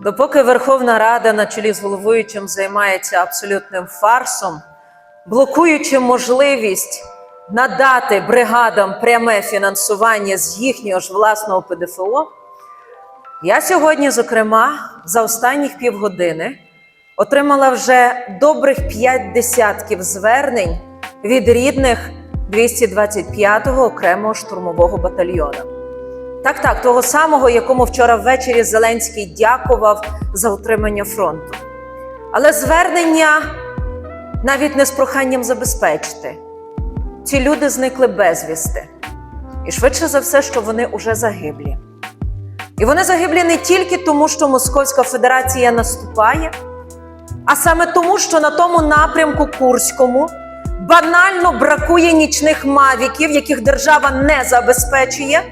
Допоки Верховна Рада на чолі з головуючим займається абсолютним фарсом, блокуючи можливість надати бригадам пряме фінансування з їхнього ж власного ПДФО, я сьогодні, зокрема, за останніх півгодини отримала вже добрих п'ять десятків звернень від рідних 225-го окремого штурмового батальйону. Так, так, того самого, якому вчора ввечері Зеленський дякував за утримання фронту. Але звернення навіть не з проханням забезпечити. Ці люди зникли безвісти. І швидше за все, що вони уже загиблі. І вони загиблі не тільки тому, що Московська Федерація наступає, а саме тому, що на тому напрямку Курському банально бракує нічних мавіків, яких держава не забезпечує,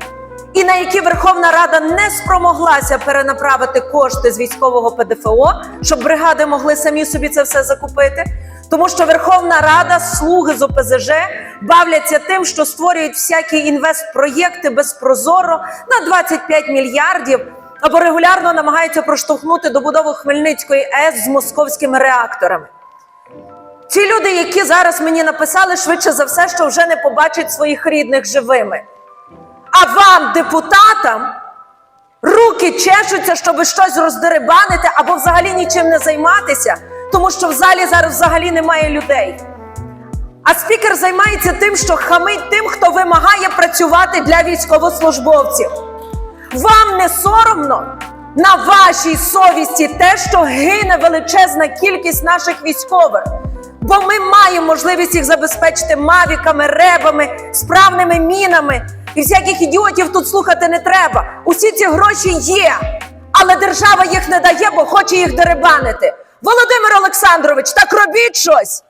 і на які Верховна Рада не спромоглася перенаправити кошти з військового ПДФО, щоб бригади могли самі собі це все закупити. Тому що Верховна Рада, слуги з ОПЗЖ бавляться тим, що створюють всякі інвестпроєкти безпрозоро на 25 мільярдів або регулярно намагаються проштовхнути добудову Хмельницької АЕС з московськими реакторами. Ці люди, які зараз мені написали, швидше за все, що вже не побачать своїх рідних живими. Вам, депутатам, руки чешуться, щоб щось роздерибанити або взагалі нічим не займатися, тому що в залі зараз взагалі немає людей. А спікер займається тим, що хамить тим, хто вимагає працювати для військовослужбовців. Вам не соромно на вашій совісті те, що гине величезна кількість наших військових. Бо ми маємо можливість їх забезпечити мавіками, ребами, справними мінами. І всяких ідіотів тут слухати не треба. Усі ці гроші є, але держава їх не дає, бо хоче їх деребанити. Володимир Олександрович, так робіть щось.